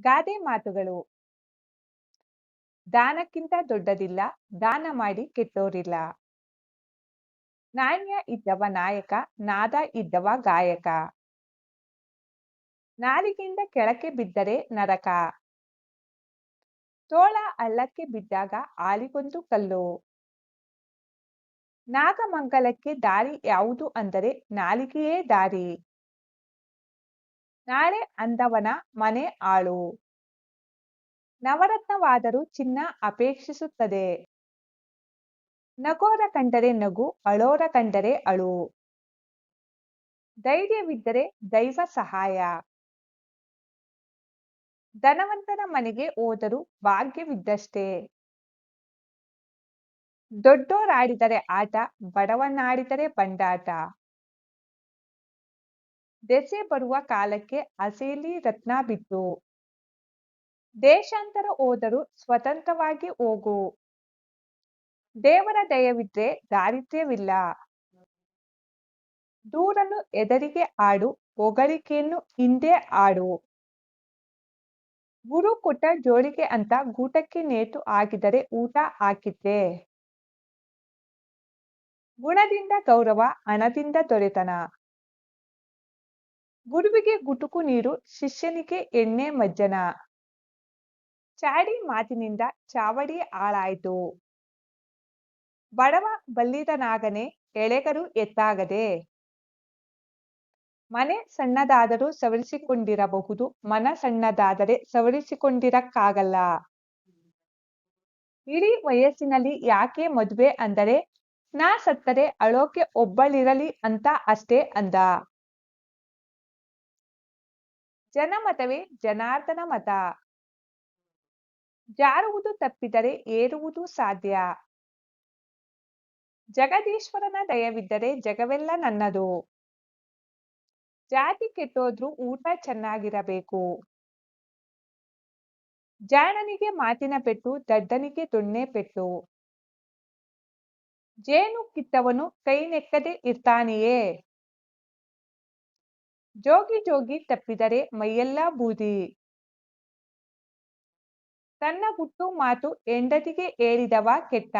ಗಾದೆ ಮಾತುಗಳು. ದಾನಕ್ಕಿಂತ ದೊಡ್ಡದಿಲ್ಲ, ದಾನ ಮಾಡಿ ಕೆಟ್ಟೋರಿಲ್ಲ. ನಾಣ್ಯ ಇದ್ದವ ನಾಯಕ, ನಾದ ಇದ್ದವ ಗಾಯಕ. ನಾಲಿಗೆಯಿಂದ ಕೆಳಕ್ಕೆ ಬಿದ್ದರೆ ನರಕ. ತೋಳ ಅಲ್ಲಕ್ಕೆ ಬಿದ್ದಾಗ ಆಲಿಗೊಂದು ಕಲ್ಲು. ನಾಗಮಂಗಲಕ್ಕೆ ದಾರಿ ಯಾವುದು ಅಂದರೆ ನಾಲಿಗೆಯೇ ದಾರಿ. ನಾಳೆ ಅಂದವನ ಮನೆ ಆಳು. ನವರತ್ನವಾದರೂ ಚಿನ್ನ ಅಪೇಕ್ಷಿಸುತ್ತದೆ. ನಗೋರ ಕಂಡರೆ ನಗು, ಅಳೋರ ಕಂಡರೆ ಅಳು. ಧೈರ್ಯವಿದ್ದರೆ ದೈವ ಸಹಾಯ. ಧನವಂತನ ಮನೆಗೆ ಹೋದರೂ ಭಾಗ್ಯವಿದ್ದಷ್ಟೇ. ದೊಡ್ಡೋರಾಡಿದರೆ ಆಟ, ಬಡವನಾಡಿದರೆ ಬಂಡಾಟ. ದೆಸೆ ಬರುವ ಕಾಲಕ್ಕೆ ಅಸೇಲಿ ರತ್ನ ಬಿದ್ದು. ದೇಶಾಂತರ ಹೋದರೂ ಸ್ವತಂತ್ರವಾಗಿ ಹೋಗು. ದೇವರ ದಯವಿದ್ರೆ ದಾರಿದ್ರ್ಯವಿಲ್ಲ. ದೂರನ್ನು ಎದರಿಗೆ ಆಡು, ಹೊಗಳಿಕೆಯನ್ನು ಹಿಂದೆ ಆಡು. ಗುರು ಕೊಟ್ಟ ಜೋಳಿಗೆ ಅಂತ ಗೂಟಕ್ಕೆ ನೇತು ಹಾಕಿದರೆ ಊಟ ಹಾಕಿದ್ದೆ. ಗುಣದಿಂದ ಗೌರವ, ಹಣದಿಂದ ದೊರೆತನ. ಗುರುವಿಗೆ ಗುಟುಕು ನೀರು, ಶಿಷ್ಯನಿಗೆ ಎಣ್ಣೆ ಮಜ್ಜನ. ಚಾಡಿ ಮಾತಿನಿಂದ ಚಾವಡಿ ಹಾಳಾಯ್ತು. ಬಡವ ಬಲ್ಲಿದನಾಗನೆ ಎಳೆಗರು ಎತ್ತಾಗದೆ ಮನೆ ಸಣ್ಣದಾದರೂ ಸವರಿಸಿಕೊಂಡಿರಬಹುದು, ಮನ ಸಣ್ಣದಾದರೆ ಸವರಿಸಿಕೊಂಡಿರಕ್ಕಾಗಲ್ಲ. ಇಡೀ ವಯಸ್ಸಿನಲ್ಲಿ ಯಾಕೆ ಮದುವೆ ಅಂದರೆ ನಾ ಸತ್ತರೆ ಅಳೋಕೆ ಒಬ್ಬಳಿರಲಿ ಅಂತ ಅಷ್ಟೇ ಅಂದ. ಜನಮತವೇ ಜನಾರ್ದನ ಮತ. ಜಾರುವುದು ತಪ್ಪಿದರೆ ಏರುವುದು ಸಾಧ್ಯ. ಜಗದೀಶ್ವರನ ದಯವಿದ್ದರೆ ಜಗವೆಲ್ಲ ನನ್ನದು. ಜಾತಿ ಕೆಟ್ಟೋದ್ರೂ ಊಟ ಚೆನ್ನಾಗಿರಬೇಕು. ಜಾಣನಿಗೆ ಮಾತಿನ ಪೆಟ್ಟು, ದಡ್ಡನಿಗೆ ದೊಣ್ಣೆ ಪೆಟ್ಟು. ಜೇನು ಕಿತ್ತವನು ಕೈ ನೆಕ್ಕದೆ ಇರ್ತಾನೆಯೇ? ಜೋಗಿ ಜೋಗಿ ತಪ್ಪಿದರೆ ಮೈಯೆಲ್ಲ ಬೂದಿ. ತನ್ನ ಹುಟ್ಟು ಮಾತು ಹೆಂಡತಿಗೆ ಹೇಳಿದವ ಕೆಟ್ಟ.